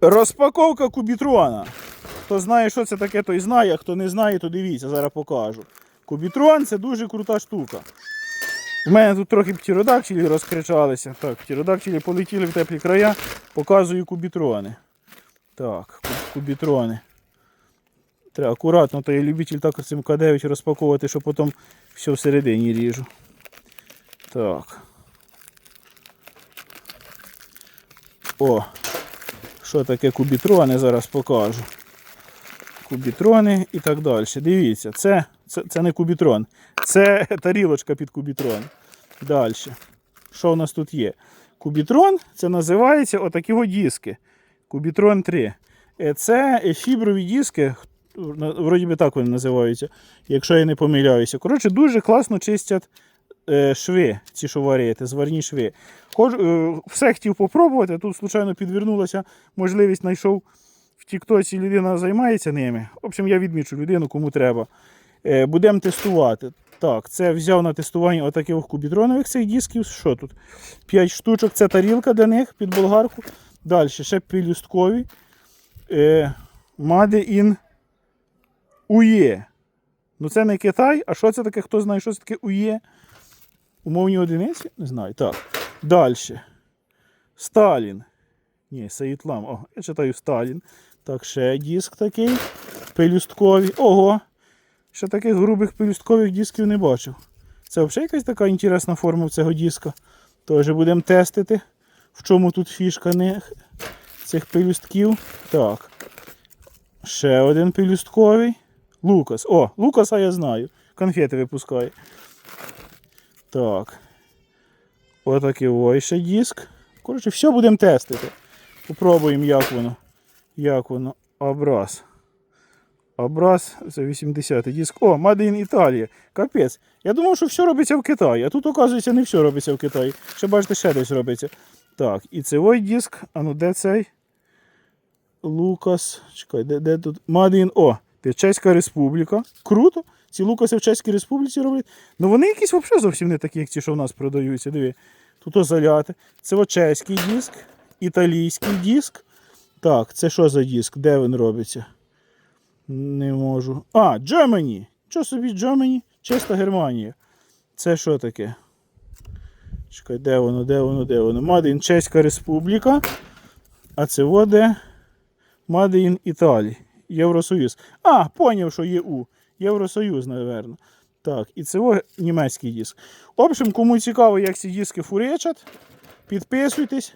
Розпаковка кубітрона. Хто знає, що це таке, той знає, а хто не знає, то дивіться, зараз покажу. Кубітрон це дуже крута штука. У мене тут трохи птеродактилі розкричалися. Так, птеродактилі полетіли в теплі края. Показую кубітрони. Так, кубітрони. Треба акуратно, то я любитель так цим К9 розпаковувати, що потім все всередині ріжу. Так. О, що таке кубітрони, зараз покажу. Кубітрони і так далі. Дивіться, це, це, це не кубітрон, це тарілочка під кубітрон. Далі. Що у нас тут є? Кубітрон це називається отакі диски. Кубітрон 3. Е, Це фіброві диски, вроді би так вони називаються, якщо я не помиляюся. Коротше, дуже класно чистять шви, ці що варити, зварні шви. Хож, е, все хотів попробувати, тут случайно підвернулася можливість, знайшов в Тіктоці людина займається ними. В общем, я відмічу людину, кому треба. Е, Будемо тестувати. Так, це взяв на тестування отаких кубітронових цих дисків. Що тут? 5 штучок. Це тарілка для них під болгарку. Далі ще пелюсткові. Е, Made in UE. Ну це не Китай. А що це таке? Хто знає, що це таке UE? Умовні одиниці? Не знаю. Так. Далі. Сталін. Ні, Саїтлам. О, я читаю Сталін. Так, ще диск такий. Пелюсткові. Ого! Ще таких грубих пелюсткових дисків не бачив. Це взагалі якась така інтересна форма в цього диска. Тож будемо тестити, в чому тут фішка них, цих пелюстків. Так. Ще один пелюстковий. Лукас. О, Лукаса я знаю. Конфети випускає. Так. Отакий ой ще диск. Коротше, все будемо тестити. Попробуємо, як воно. Як воно. Образ. Образ. Це 80-й диск. О, Made in Italia. Капець. Я думав, що все робиться в Китаї. А тут, оказується, не все робиться в Китаї. Ще бачите, ще десь робиться. Так, і цей диск. А ну де цей? Лукас. Чекай, де, де тут? Made in... О, це Чеська Республіка. Круто. Ці Лукаси в Чеській Республіці роблять. Ну вони якісь взагалі зовсім не такі, як ті, що в нас продаються. Диви. Тут озаляти. Це от чеський диск, італійський диск. Так, це що за диск? Де він робиться? Не можу. А, Germany. Що собі Germany? Чиста Германія. Це що таке? Чекай, де воно, де воно, де воно? In Чеська Республіка. А це во де? Made in Italy. Євросоюз. А, поняв, що ЄУ. Євросоюз, напевно. Так, і це німецький диск. В общем, кому цікаво, як ці диски фуречать, підписуйтесь.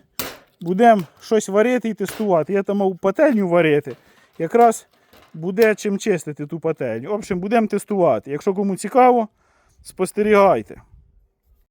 Будемо щось варити і тестувати. Я там мав пательню варити. Якраз буде чим чистити ту пательню. В общем, будемо тестувати. Якщо кому цікаво, спостерігайте.